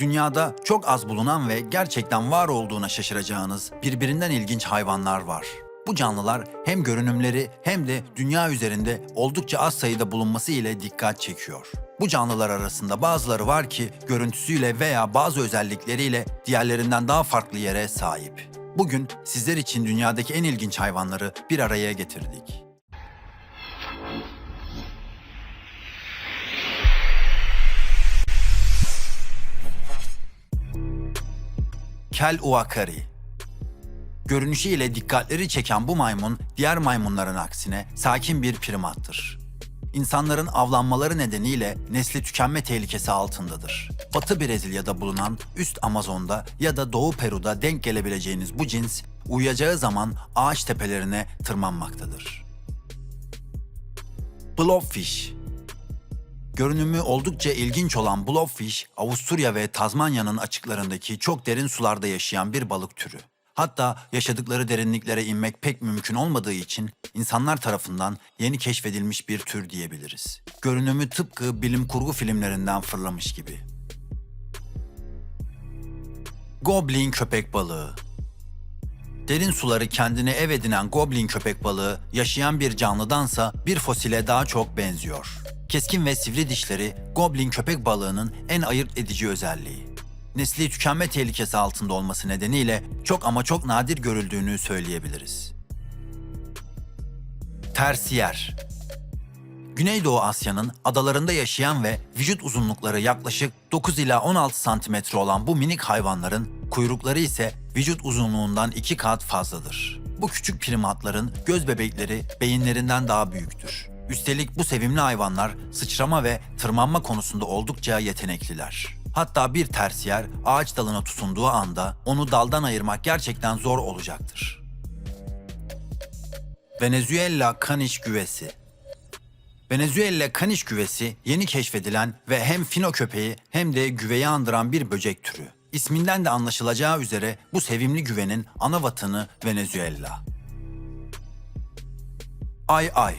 Dünyada çok az bulunan ve gerçekten var olduğuna şaşıracağınız birbirinden ilginç hayvanlar var. Bu canlılar hem görünümleri hem de dünya üzerinde oldukça az sayıda bulunması ile dikkat çekiyor. Bu canlılar arasında bazıları var ki görüntüsüyle veya bazı özellikleriyle diğerlerinden daha farklı yere sahip. Bugün sizler için dünyadaki en ilginç hayvanları bir araya getirdik. Kel Uakari Görünüşüyle dikkatleri çeken bu maymun, diğer maymunların aksine sakin bir primattır. İnsanların avlanmaları nedeniyle nesli tükenme tehlikesi altındadır. Batı Brezilya'da bulunan üst Amazon'da ya da Doğu Peru'da denk gelebileceğiniz bu cins, uyuyacağı zaman ağaç tepelerine tırmanmaktadır. Blobfish Görünümü oldukça ilginç olan blobfish, Avusturya ve Tazmanya'nın açıklarındaki çok derin sularda yaşayan bir balık türü. Hatta yaşadıkları derinliklere inmek pek mümkün olmadığı için insanlar tarafından yeni keşfedilmiş bir tür diyebiliriz. Görünümü tıpkı bilim kurgu filmlerinden fırlamış gibi. Goblin köpek balığı Derin suları kendine ev edinen goblin köpek balığı yaşayan bir canlıdansa bir fosile daha çok benziyor. Keskin ve sivri dişleri goblin köpek balığının en ayırt edici özelliği. Nesli tükenme tehlikesi altında olması nedeniyle çok ama çok nadir görüldüğünü söyleyebiliriz. Tersiyer Güneydoğu Asya'nın adalarında yaşayan ve vücut uzunlukları yaklaşık 9 ila 16 santimetre olan bu minik hayvanların kuyrukları ise vücut uzunluğundan 2 kat fazladır. Bu küçük primatların göz bebekleri beyinlerinden daha büyüktür. Üstelik bu sevimli hayvanlar sıçrama ve tırmanma konusunda oldukça yetenekliler. Hatta bir tersiyer ağaç dalına tutunduğu anda onu daldan ayırmak gerçekten zor olacaktır. Venezuela kaniş güvesi Venezuela kaniş güvesi yeni keşfedilen ve hem fino köpeği hem de güveyi andıran bir böcek türü. İsminden de anlaşılacağı üzere bu sevimli güvenin ana vatanı Venezuela. Ay ay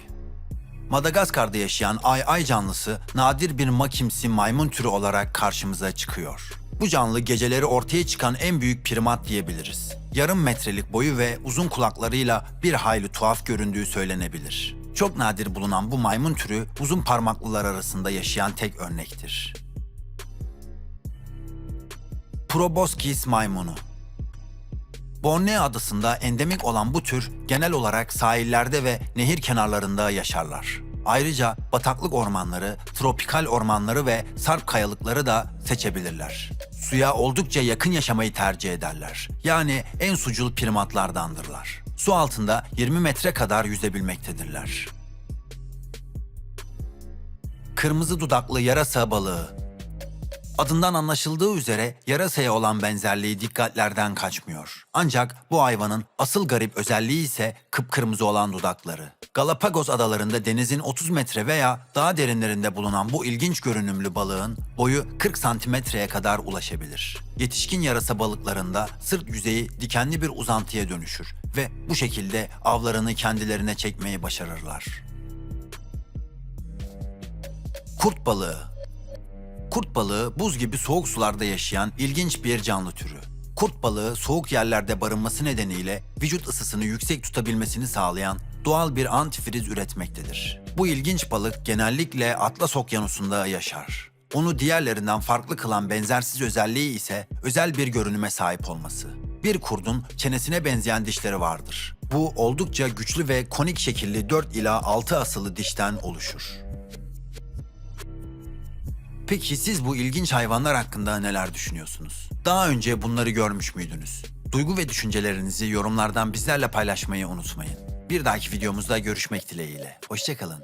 Madagaskar'da yaşayan ay ay canlısı nadir bir makimsi maymun türü olarak karşımıza çıkıyor. Bu canlı geceleri ortaya çıkan en büyük primat diyebiliriz. Yarım metrelik boyu ve uzun kulaklarıyla bir hayli tuhaf göründüğü söylenebilir. Çok nadir bulunan bu maymun türü uzun parmaklılar arasında yaşayan tek örnektir. Proboscis maymunu Borneo adasında endemik olan bu tür genel olarak sahillerde ve nehir kenarlarında yaşarlar. Ayrıca bataklık ormanları, tropikal ormanları ve sarp kayalıkları da seçebilirler. Suya oldukça yakın yaşamayı tercih ederler. Yani en sucul primatlardandırlar. Su altında 20 metre kadar yüzebilmektedirler. Kırmızı dudaklı yarasa balığı Adından anlaşıldığı üzere yarasaya olan benzerliği dikkatlerden kaçmıyor. Ancak bu hayvanın asıl garip özelliği ise kıpkırmızı olan dudakları. Galapagos adalarında denizin 30 metre veya daha derinlerinde bulunan bu ilginç görünümlü balığın boyu 40 santimetreye kadar ulaşabilir. Yetişkin yarasa balıklarında sırt yüzeyi dikenli bir uzantıya dönüşür ve bu şekilde avlarını kendilerine çekmeyi başarırlar. Kurt balığı Kurt balığı buz gibi soğuk sularda yaşayan ilginç bir canlı türü. Kurt balığı soğuk yerlerde barınması nedeniyle vücut ısısını yüksek tutabilmesini sağlayan doğal bir antifriz üretmektedir. Bu ilginç balık genellikle Atlas Okyanusu'nda yaşar. Onu diğerlerinden farklı kılan benzersiz özelliği ise özel bir görünüme sahip olması. Bir kurdun çenesine benzeyen dişleri vardır. Bu oldukça güçlü ve konik şekilli 4 ila 6 asılı dişten oluşur. Peki siz bu ilginç hayvanlar hakkında neler düşünüyorsunuz? Daha önce bunları görmüş müydünüz? Duygu ve düşüncelerinizi yorumlardan bizlerle paylaşmayı unutmayın. Bir dahaki videomuzda görüşmek dileğiyle. Hoşçakalın.